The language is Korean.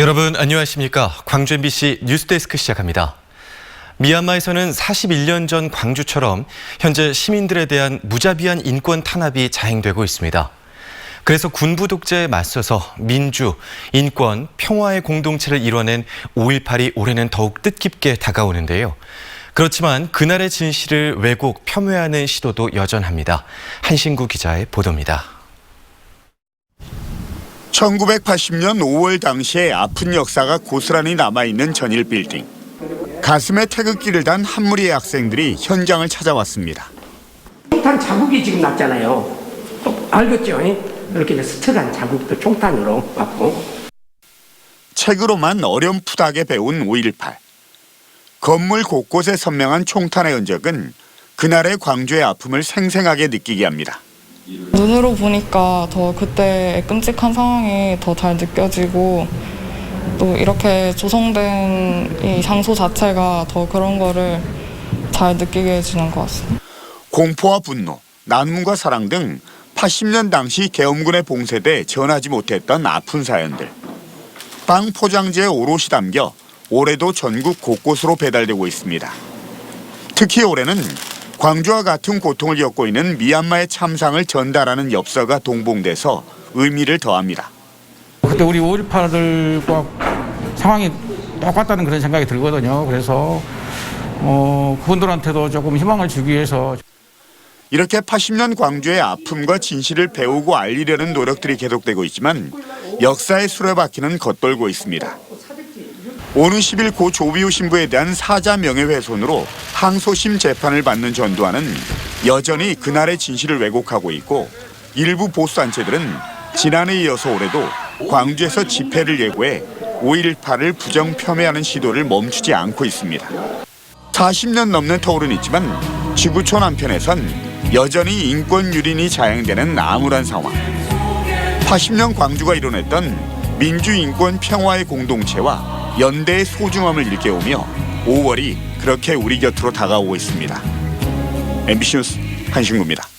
여러분 안녕하십니까? 광주 MBC 뉴스데스크 시작합니다. 미얀마에서는 41년 전 광주처럼 현재 시민들에 대한 무자비한 인권 탄압이 자행되고 있습니다. 그래서 군부 독재에 맞서서 민주, 인권, 평화의 공동체를 이뤄낸 5.18이 올해는 더욱 뜻깊게 다가오는데요. 그렇지만 그날의 진실을 왜곡, 폄훼하는 시도도 여전합니다. 한신구 기자의 보도입니다. 1980년 5월 당시의 아픈 역사가 고스란히 남아있는 전일 빌딩. 가슴에 태극기를 단 한 무리의 학생들이 현장을 찾아왔습니다. 총탄 자국이 지금 났잖아요. 어, 알겠죠? 이렇게 스트란 자국도 총탄으로 왔고 책으로만 어렴풋하게 배운 5.18. 건물 곳곳에 선명한 총탄의 흔적은 그날의 광주의 아픔을 생생하게 느끼게 합니다. 눈으로 보니까 더 그때 끔찍한 상황이 더 잘 느껴지고 또 이렇게 조성된 이 장소 자체가 더 그런 거를 잘 느끼게 해주는 것 같습니다. 공포와 분노, 난문과 사랑 등 80년 당시 계엄군에 봉쇄돼 전하지 못했던 아픈 사연들. 빵 포장지에 오롯이 담겨 올해도 전국 곳곳으로 배달되고 있습니다. 특히 올해는 광주와 같은 고통을 겪고 있는 미얀마의 참상을 전달하는 엽서가 동봉돼서 의미를 더합니다. 그때 우리 5.18들과 상황이 똑같다는 그런 생각이 들거든요. 그래서 어, 그분들한테도 조금 희망을 주기 위해서 이렇게 80년 광주의 아픔과 진실을 배우고 알리려는 노력들이 계속되고 있지만 역사의 수레바퀴는 겉돌고 있습니다. 오는 10일 고 조비우 신부에 대한 사자 명예훼손으로 항소심 재판을 받는 전두환은 여전히 그날의 진실을 왜곡하고 있고 일부 보수단체들은 지난해에 이어서 올해도 광주에서 집회를 예고해 5.18을 부정 폄훼하는 시도를 멈추지 않고 있습니다. 40년 넘는 터울은 있지만 지구촌 한편에선 여전히 인권 유린이 자행되는 암울한 상황. 80년 광주가 이뤄냈던 민주 인권 평화의 공동체와 연대의 소중함을 일깨우며 5월이 그렇게 우리 곁으로 다가오고 있습니다. MBC 뉴스 한신구입니다.